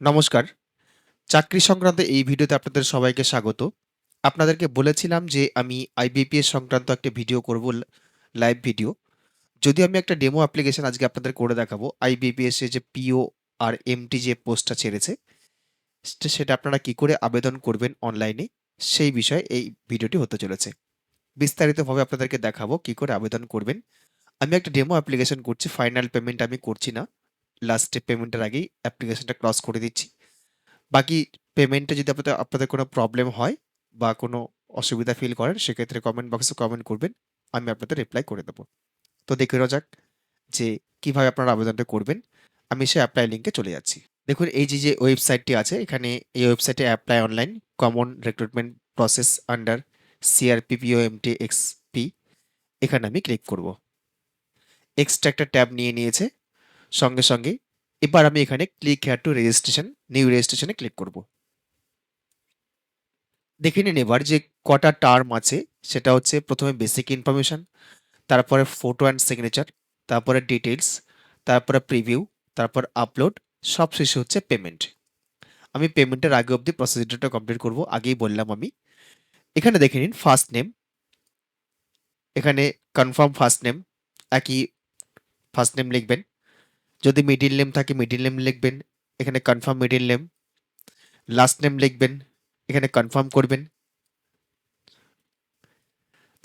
নমস্কার। চাকরি সংক্রান্ত এই ভিডিওতে আপনাদের সবাইকে স্বাগত। আপনাদেরকে বলেছিলাম যে আমি আইবিপিএস সংক্রান্ত একটা ভিডিও করব লাইভ ভিডিও। যদি আমি একটা ডেমো অ্যাপ্লিকেশন আজকে আপনাদের করে দেখাবো। আইবিপিএস যে পিও আর এমটি যে পোস্টটা ছেড়েছে, সেটা আপনারা কি করে আবেদন করবেন অনলাইনে, সেই বিষয়ে এই ভিডিওটি হতে চলেছে। বিস্তারিতভাবে আপনাদেরকে দেখাবো কি করে আবেদন করবেন। আমি একটা ডেমো অ্যাপ্লিকেশন করছি। ফাইনাল পেমেন্ট আমি করছি না। লাস্টে পেমেন্টের আগেই অ্যাপ্লিকেশনটা ক্লোজ করে দিচ্ছি। বাকি পেমেন্টে যদি আপনাদের আপনাদের কোনো প্রবলেম হয় বা কোনো অসুবিধা ফিল করেন সেক্ষেত্রে কমেন্ট বক্সে কমেন্ট করবেন। আমি আপনাদের রিপ্লাই করে দেব। তো দেখে নেওয়া যাক যে কীভাবে আপনারা আবেদনটা করবেন। আমি সেই এপ্লাই লিংকে চলে যাচ্ছি। দেখুন এই যে, যে ওয়েবসাইটটি আছে এখানে এই ওয়েবসাইটে apply online common recruitment process under CRP PO MT XP এখানে আমি ক্লিক করব। এক্সট্রা একটা ট্যাব নিয়ে নিয়েছে। সঙ্গে, সঙ্গে এবার আমি এখানে click here to registration new registration click করব। দেখে নিন এবার যে কটা টার্ম আছে সেটা হচ্ছে প্রথমে বেসিক ইনফরমেশন, তারপরে ফটো অ্যান্ড সিগনেচার, তারপরে ডিটেলস তারপরে প্রিভিউ, তারপর আপলোড, সবশেষে হচ্ছে পেমেন্ট। আমি পেমেন্টের আগে অবধি প্রসিডিউরটা কমপ্লিট করব। আগেই বললাম আমি। এখানে দেখে নিন ফার্স্ট নেম। এখানে কনফার্ম ফার্স্ট নেম একই ফার্স্ট নেম লিখবেন। যদি মিডল নেম থাকে মিডল নেম লিখবেন। এখানে confirm middle name. Last name লিখবেন। এখানে কনফার্ম করবেন।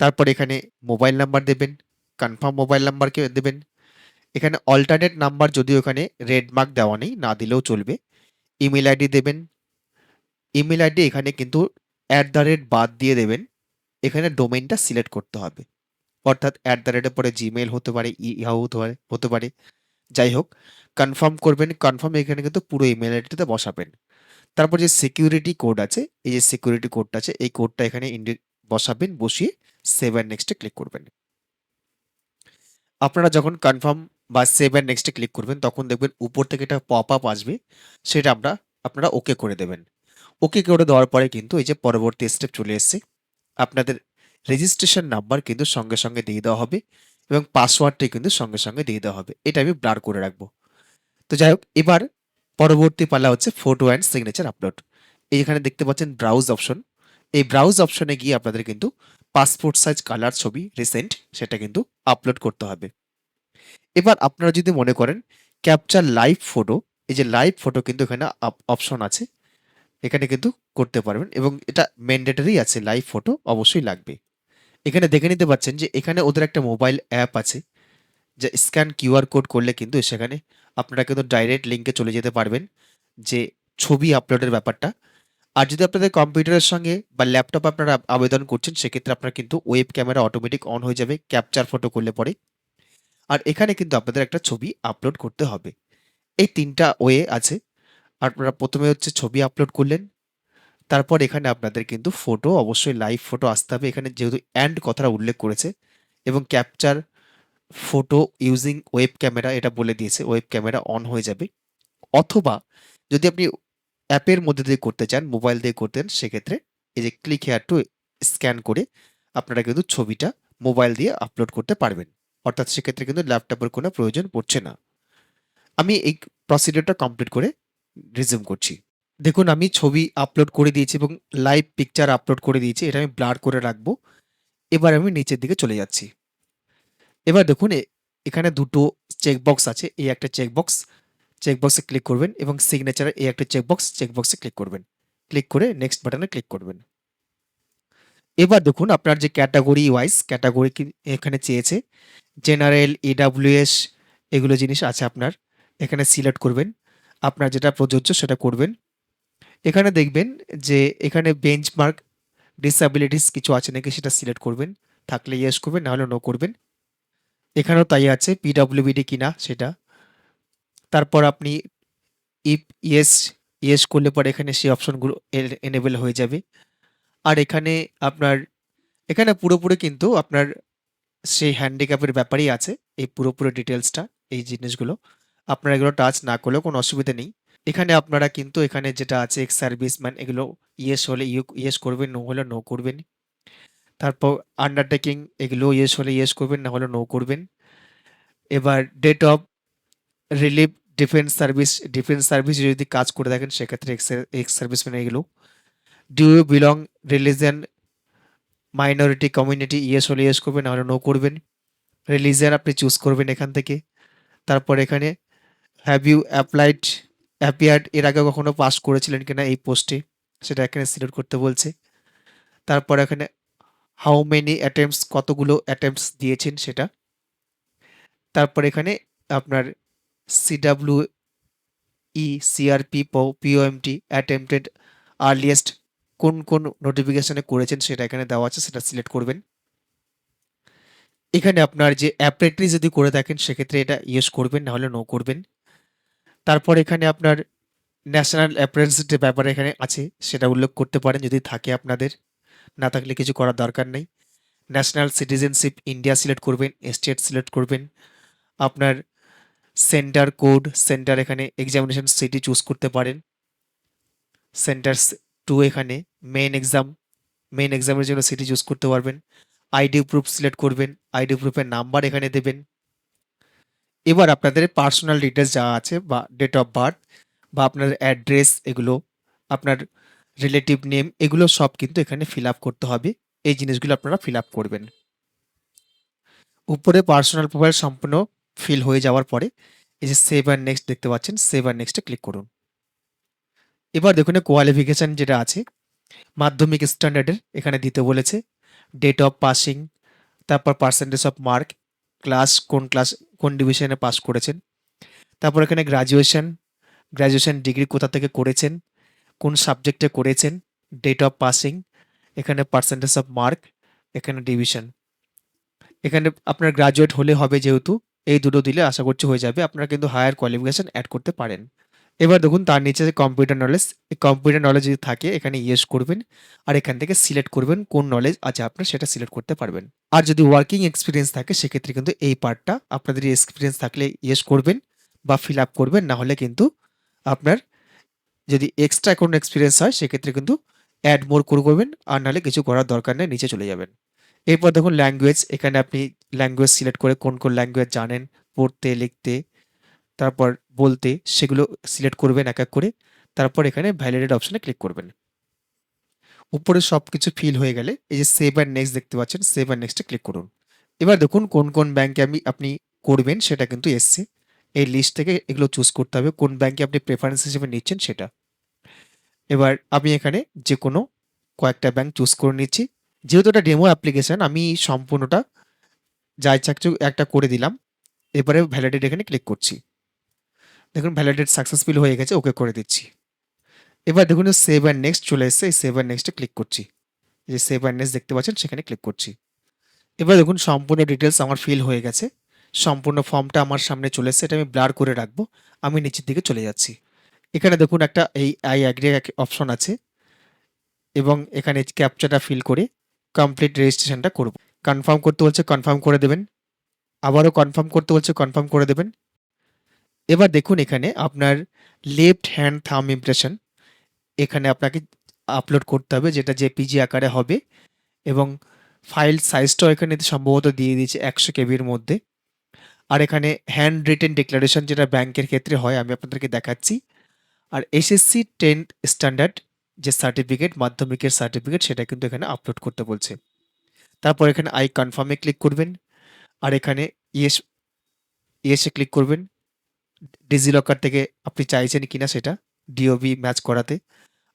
তারপর এখানে মোবাইল নাম্বার দেবেন। কনফার্ম মোবাইল নাম্বারকে দেবেন। এখানে অল্টারনেট নাম্বার যদিও এখানে রেড মার্ক দেওয়া নেই, না দিলেও চলবে। ইমেইল আইডি দেবেন। ইমেইল আইডি এখানে কিন্তু অ্যাট দ্য রেট বাদ দিয়ে দেবেন। এখানে ডোমেইনটা সিলেক্ট করতে হবে। অর্থাৎ অ্যাট দ্য রেটের পরে জিমেইল হতে পারে, ইয়াহু হতে পারে হতে পারে। যাই হোক কনফার্ম করবেন। কনফার্ম এখানে কিন্তু পুরো ইমেইল আইডিটা বসাবেন। তারপর যে সিকিউরিটি কোড আছে, এই যে সিকিউরিটি কোডটা আছে এই কোডটা এখানে বসাবেন। বসিয়ে সেভ অ্যান্ড নেক্সট ক্লিক করবেন। আপনারা যখন কনফার্ম বা সেভ অ্যান্ড নেক্সট ক্লিক করবেন তখন দেখবেন উপর থেকে একটা পপ আপ আসবে। সেটা আমরা আপনারা ওকে করে দেবেন। ওকে করে দেওয়ার পরে কিন্তু এই যে পরবর্তী স্টেপ চলে এসছে। আপনাদের রেজিস্ট্রেশন নাম্বার কিন্তু সঙ্গে, সঙ্গে দিয়ে দেওয়া হবে এবং পাসওয়ার্ডটি কিন্তু সঙ্গে, সঙ্গে দিয়ে দেওয়া হবে। এটা আমি ব্লার করে রাখব। তো যাই হোক এবার পরবর্তী পালা হচ্ছে ফটো অ্যান্ড সিগনেচার আপলোড। এইখানে দেখতে পাচ্ছেন ব্রাউজ অপশন। এই ব্রাউজ অপশনে গিয়ে আপনাদের কিন্তু পাসপোর্ট সাইজ কালার ছবি রিসেন্ট সেটা কিন্তু আপলোড করতে হবে। এবার আপনারা যদি মনে করেন ক্যাপচার লাইভ ফটো, এই যে লাইভ ফটো কিন্তু এখানে অপশন আছে। এখানে কিন্তু করতে পারবেন এবং এটা ম্যান্ডেটরি আছে লাইভ ফটো অবশ্যই লাগবে। এখানে দেখে নিতে পাচ্ছেন যে এখানে ওদের একটা মোবাইল অ্যাপ আছে। যে স্ক্যান কিউআর কোড করলে কিন্তু সেখানে আপনারা কিন্তু ডাইরেক্ট লিঙ্কে চলে যেতে পারবেন যে ছবি আপলোডের ব্যাপারটা। আর যদি আপনাদের কম্পিউটারের সঙ্গে বা ল্যাপটপে আপনারা আবেদন করছেন, সেক্ষেত্রে আপনার কিন্তু ওয়েব ক্যামেরা অটোমেটিক অন হয়ে যাবে ক্যাপচার ফটো করলে পরে। আর এখানে কিন্তু আপনাদের একটা ছবি আপলোড করতে হবে। এই তিনটা ওয়ে আছে। আপনারা প্রথমে হচ্ছে ছবি আপলোড করলেন। তারপর এখানে আপনাদের কিন্তু ফটো অবশ্যই লাইভ ফটো আসতে হবে। এখানে যেহেতু অ্যান্ড কথাটা উল্লেখ করেছে এবং capture photo using web camera এটা বলে দিয়েছে। ওয়েব ক্যামেরা অন হয়ে যাবে। অথবা যদি আপনি অ্যাপের মধ্যে দিয়ে করতে চান, মোবাইল দিয়ে করতেন সেক্ষেত্রে এই যে ক্লিক হেয়ার টু স্ক্যান করে আপনারা কিন্তু ছবিটা মোবাইল দিয়ে আপলোড করতে পারবেন। অর্থাৎ সেক্ষেত্রে কিন্তু ল্যাপটপের কোনো প্রয়োজন পড়ছে না। আমি এই প্রসিডিওরটা কমপ্লিট করে রিজিউম করছি। দেখুন আমি ছবি আপলোড করে দিয়েছি এবং লাইভ পিকচার আপলোড করে দিয়েছি। এটা আমি ব্লার করে রাখব। এবার আমি নিচের দিকে চলে যাচ্ছি। এবার দেখুন এখানে দুটো চেকবক্স আছে। এই একটা চেকবক্স, চেকবক্সে ক্লিক করবেন এবং সিগনেচারে এই একটা চেকবক্স, চেকবক্সে ক্লিক করবেন। ক্লিক করে নেক্সট বাটনে ক্লিক করবেন। এবার দেখুন আপনার যে ক্যাটাগরি ওয়াইজ ক্যাটাগরি এখানে চেয়েছে। জেনারেল, ইডাব্লিউএস এগুলো জিনিস আছে আপনার। এখানে সিলেক্ট করবেন। আপনার যেটা প্রযোজ্য সেটা করবেন। এখানে দেখবেন যে এখানে বেঞ্চমার্ক ডিসএবিলিটিস কিছু আছে নাকি সেটা সিলেক্ট করবেন। থাকলে ইয়েস করবেন, না হলে নো করবেন। এখানেও তাই আছে পিডব্লিউবিডি কিনা সেটা। তারপর আপনি ইফ ইয়েস, ইয়েস করলে পরে এখানে সেই অপশনগুলো এনেবল হয়ে যাবে। আর এখানে আপনার এখানে পুরোপুরি কিন্তু আপনার সেই হ্যান্ডিক্যাপের ব্যাপারেই আছে। এই পুরোপুরি ডিটেলসটা এই জিনিসগুলো। আপনারা এগুলো টাচ না করলেও কোনো অসুবিধা নেই। এখানে আপনারা কিন্তু এখানে যেটা আছে এক্স সার্ভিসম্যান এগুলো ইয়েস হলে ইউ ইয়েস করবেন, নো হলে নো করবেন। তারপর আন্ডারটেকিং এগুলো ইয়েস হলে ইয়েস করবেন, না হলে নো করবেন। এবার date of relief defence service defence service যদি কাজ করে থাকেন সেক্ষেত্রে এক্স এক্স সার্ভিসম্যান এগুলো do you belong religion minority community yes হলে ইয়েস করবেন নাহলে নো করবেন রিলিজিয়ান আপনি চুজ করবেন এখান থেকে তারপর এখানে হ্যাভ ইউ অ্যাপ্লাইড অ্যাপিয়ার্ড এর আগে কখনো পাস করেছিলেন কিনা এই পোস্টে সেটা এখানে সিলেক্ট করতে বলছে। তারপর এখানে হাউ মেনি অ্যাটেম্পস কতগুলো অ্যাটেম্পস দিয়েছেন সেটা? তারপর এখানে আপনার CW E CRP PO MT attempted earliest কোন কোন নোটিফিকেশনে করেছেন সেটা এখানে দেওয়া আছে, সেটা সিলেক্ট করবেন। এখানে আপনার যে অ্যাপ্রেন্টিস যদি করে থাকেন, সেক্ষেত্রে এটা ইয়েস করবেন, নাহলে নো করবেন। তারপর এখানে আপনার ন্যাশনাল অ্যাপারেন্স যে ব্যাপারে এখানে আছে, সেটা উল্লেখ করতে পারেন যদি থাকে আপনাদের। না থাকলে কিছু করার দরকার নেই। ন্যাশনাল সিটিজেনশিপ ইন্ডিয়া সিলেক্ট করবেন স্টেট সিলেক্ট করবেন। আপনার সেন্টার কোড সেন্টার এখানে এক্সামিনেশন সিটি চুজ করতে পারেন। সেন্টার টু এখানে মেন এক্সাম মেন এক্সামের জন্য সিটি চুজ করতে পারবেন। আইডি প্রুফ সিলেক্ট করবেন আইডি প্রুফের নাম্বার এখানে দেবেন। এবার আপনাদের পার্সোনাল ডিটেলস যা আছে বা ডেট অফ বার্থ বা আপনার অ্যাড্রেস এগুলো, আপনার রিলেটিভ নেম এগুলো সব কিন্তু এখানে ফিল আপ করতে হবে। এই জিনিসগুলো আপনারা ফিল আপ করবেন। উপরে পার্সোনাল প্রোফাইল সম্পূর্ণ ফিল হয়ে যাওয়ার পরে এই যে সেভ অ্যান্ড নেক্সট দেখতে পাচ্ছেন সেভ অ্যান্ড নেক্সটে ক্লিক করুন। এবার দেখুন কোয়ালিফিকেশান যেটা আছে, মাধ্যমিক স্ট্যান্ডার্ডের এখানে দিতে বলেছে ডেট অফ পাসিং তারপর পার্সেন্টেজ অফ মার্ক ক্লাস কোন ক্লাস কোন ডিভিশনে পাস করেছেন? তারপর এখানে গ্রাজুয়েশন গ্র্যাজুয়েশন ডিগ্রি কোথা থেকে করেছেন? কোন সাবজেক্টে করেছেন? ডেট অফ পাসিং এখানে পার্সেন্টেজ অফ মার্ক এখানে ডিভিশন এখানে আপনার গ্রাজুয়েট হলে হবে যেহেতু, এই দুটো দিলে আশা করছি হয়ে যাবে, আপনারা কিন্তু হায়ার কোয়ালিফিকেশান অ্যাড করতে পারেন। এবার দেখুন, তার নিচে যে কম্পিউটার নলেজ এই কম্পিউটার নলেজ যদি থাকে, এখানে ইয়েস করবেন, আর এখান থেকে সিলেক্ট করবেন কোন নলেজ আছে আপনার, সেটা সিলেক্ট করতে পারবেন। আর যদি ওয়ার্কিং এক্সপিরিয়েন্স থাকে, সেক্ষেত্রে কিন্তু এই পার্টটা আপনাদের এক্সপিরিয়েন্স থাকলে ইয়েস করবেন বা ফিল আপ করবেন, না হলে কিন্তু আপনার যদি এক্সট্রা কোনো এক্সপিরিয়েন্স হয়, সেক্ষেত্রে কিন্তু অ্যাড মোর করে করবেন, আর নাহলে কিছু করার দরকার নেই, নিচে চলে যাবেন। এরপর দেখুন ল্যাঙ্গুয়েজ এখানে আপনি ল্যাঙ্গুয়েজ সিলেক্ট করে কোন কোন ল্যাঙ্গুয়েজ জানেন, পড়তে, লিখতে, তারপর বলতে, সেগুলো সিলেক্ট করবেন এক এক করে, তারপর এখানে ভ্যালিডেট অপশানে ক্লিক করবেন। উপরে সব কিছু ফিল হয়ে গেলে এই যে সেভ অ্যান্ড নেক্সট দেখতে পাচ্ছেন সেভ অ্যান্ড নেক্সটে ক্লিক করুন। এবার দেখুন কোন কোন ব্যাংকে আমি, আপনি করবেন সেটা কিন্তু এসছে। এই লিস্ট থেকে এগুলো চুজ করতে হবে, কোন ব্যাংকে আপনি প্রেফারেন্স হিসেবে নিচ্ছেন সেটা। এবার আমি এখানে যে কোনো কয়েকটা ব্যাংক চুজ করে নিচ্ছি। যেহেতু এটা ডেমো অ্যাপ্লিকেশান আমি সম্পূর্ণটা যা ইচ্ছা একটা করে দিলাম। এবারে ভ্যালিডেট এখানে ক্লিক করছি। দেখুন ভ্যালিডেট সাকসেসফুল হয়ে গেছে ওকে করে দিচ্ছি। এবার দেখুন সেভ অ্যান্ড নেক্সট চলে এসছে, এই সেভ অ্যান্ড নেক্সটে ক্লিক করছি। যে সেভ অ্যান্ড নেক্সট দেখতে পাচ্ছেন, সেখানে ক্লিক করছি। এবার দেখুন, সম্পূর্ণ ডিটেলস আমার ফিল হয়ে গেছে। সম্পূর্ণ ফর্মটা আমার সামনে চলে এসছে, এটা আমি ব্লার করে রাখব। আমি নিচের দিকে চলে যাচ্ছি। এখানে দেখুন, একটা এই আই অ্যাগ্রি অপশন আছে। এবং এখানে ক্যাপচারটা ফিল করে কমপ্লিট রেজিস্ট্রেশনটা করব। কনফার্ম করতে বলছে কনফার্ম করে দেবেন। আবারও কনফার্ম করতে বলছে কনফার্ম করে দেবেন। এবার দেখুন, এখানে আপনার লেফট হ্যান্ড থাম ইমপ্রেশন এখানে আপনাকে আপলোড করতে হবে, যেটা জেপিজি আকারে হবে এবং ফাইল সাইজটাও এখানে সম্ভবত দিয়ে দিয়েছে একশো কেবির মধ্যে। আর এখানে হ্যান্ড রিটেন ডিক্লারেশন যেটা ব্যাংকের ক্ষেত্রে হয়, আমি আপনাদেরকে দেখাচ্ছি। আর এসএসসি টেন্থ স্ট্যান্ডার্ড যে সার্টিফিকেট মাধ্যমিকের সার্টিফিকেট সেটা কিন্তু এখানে আপলোড করতে বলছে। তারপর এখানে আই কনফার্মে ক্লিক করবেন। আর এখানে ইয়েস ইয়েসে ক্লিক করবেন। ডিজিলকার থেকে আপনি চাইছেন কিনা সেটা। ডিওবি ম্যাচ করাতে।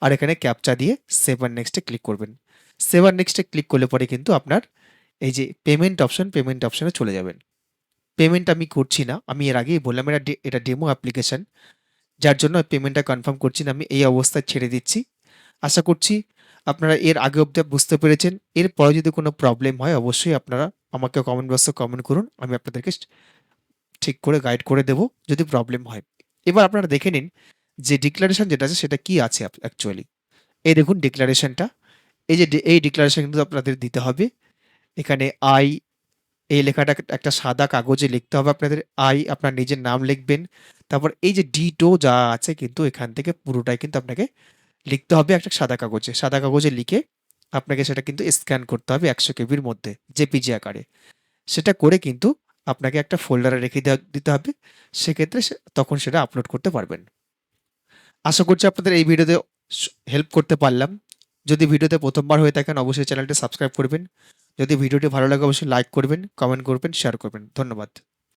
আর এখানে ক্যাপচা দিয়ে সেভার নেক্সটে ক্লিক করবেন। সেভার নেক্সটে ক্লিক করলে পরে কিন্তু আপনার এই যে পেমেন্ট অপশন পেমেন্ট অপশনে চলে যাবেন। পেমেন্ট আমি করছি না, আমি এর আগেই বললাম, এটা এটা ডেমো অ্যাপ্লিকেশন যার জন্য পেমেন্টটা কনফার্ম করছি না, আমি এই অবস্থায় ছেড়ে দিচ্ছি। আশা করছি আপনারা এর আগে অবধি বুঝতে পেরেছেন। এরপরে যদি কোনো প্রবলেম হয়, অবশ্যই আপনারা আমাকে কমেন্ট বক্সে কমেন্ট করুন। আমি আপনাদেরকে ঠিক করে গাইড করে দেব, যদি প্রবলেম হয়। এবার আপনারা দেখে নিন যে ডিক্লারেশন যেটা আছে সেটা কি আছে অ্যাকচুয়ালি এই দেখুন ডিক্লারেশনটা এই যে এই ডিক্লারেশন কিন্তু আপনাদের দিতে হবে। এখানে আই এই লেখাটা একটা সাদা কাগজে লিখতে হবে আপনাদের। আই আপনার নিজের নাম লিখবেন। তারপর এই যে ডিটো যা আছে কিন্তু এখান থেকে পুরোটাই কিন্তু আপনাকে লিখতে হবে একটা সাদা কাগজে। সাদা কাগজে লিখে আপনাকে সেটা কিন্তু স্ক্যান করতে হবে একশো কেবির মধ্যে জেপিজি আকারে। সেটা করে কিন্তু আপনাকে একটা ফোল্ডারে রেখে দিতে হবে। সেক্ষেত্রে তখন সেটা আপলোড করতে পারবেন। আশা করছি আপনাদের এই ভিডিওতে হেল্প করতে পারলাম। যদি ভিডিওতে প্রথমবার হয়ে থাকেন, অবশ্যই চ্যানেলটি সাবস্ক্রাইব করবেন। যদি ভিডিওটি ভালো লাগে, অবশ্যই লাইক করবেন কমেন্ট করবেন শেয়ার করবেন। ধন্যবাদ।